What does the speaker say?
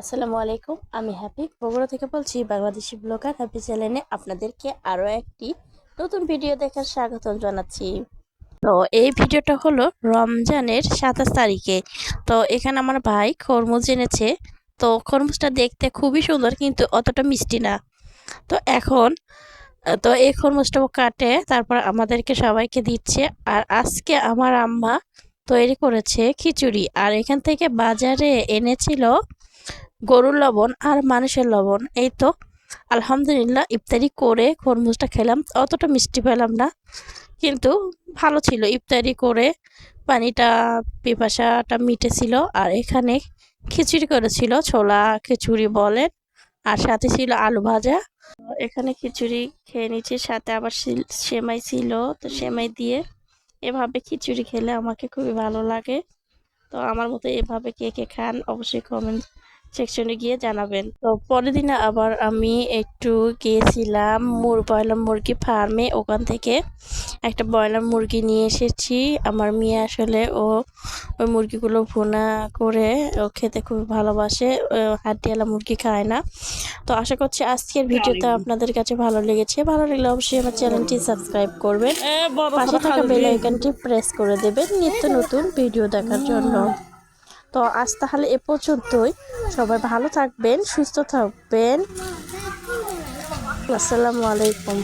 আসসালামু আলাইকুম, আমি হ্যাপি বগুড়া থেকে বলছি, বাংলাদেশি ব্লগার হ্যাপি চ্যানেলে আপনাদেরকে আরও একটি নতুন ভিডিও দেখার স্বাগত জানাচ্ছি। তো এই ভিডিওটা হলো রমজানের সাতাশ তারিখে। তো এখানে আমার ভাই খরমুজ এনেছে। তো খরমুজটা দেখতে খুবই সুন্দর, কিন্তু অতটা মিষ্টি না। তো এখন, তো এই খরমুজটা কাটে, তারপর আমাদেরকে সবাইকে দিচ্ছে। আর আজকে আমার আম্মা তৈরি করেছে খিচুড়ি। আর এখান থেকে বাজারে এনেছিল গরুর লবণ আর মানুষের লবণ, এই তো। আলহামদুলিল্লাহ ইফতারি করে খরমুজটা খেলাম, অতটা মিষ্টি পেলাম না। কিন্তু ভালো ছিল ইফতারি করে, পানিটা, পিপাসাটা মিটেছিল আর এখানে খিচুড়ি করেছিল, ছোলা, খিচুড়ি বলেন আর সাথে ছিল আলু ভাজা। এখানে খিচুড়ি খেয়ে নিচ্ছি সাথে আবার সেমাই ছিল, তো সেমাই দিয়ে এভাবে খিচুড়ি খেলে আমাকে খুবই ভালো লাগে। তো আমার মতো এভাবে কে কে খান অবশ্যই কমেন্ট সেকশনে গিয়ে জানাবেন। তো পরের দিনে আবার আমি একটু গিয়েছিলাম মুর ব্রয়লার মুরগি ফার্মে। ওখান থেকে একটা ব্রয়লার মুরগি নিয়ে এসেছি। আমার মেয়ে আসলে ও ওই মুরগিগুলো ভুনা করে ও খেতে খুব ভালোবাসে। হাড্ডিওয়ালা মুরগি খায় না। তো আশা করছি আজকের ভিডিওটা আপনাদের কাছে ভালো লেগেছে। ভালো লাগলে অবশ্যই আমার চ্যানেলটি সাবস্ক্রাইব করবেন। পাশে থাকা বেল আইকনটি প্রেস করে দেবেন। নিত্য নতুন ভিডিও দেখার জন্য। তো আজ তাহলে এ পর্যন্তই। সবাই ভালো থাকবেন সুস্থ থাকবেন। আসসালামু আলাইকুম।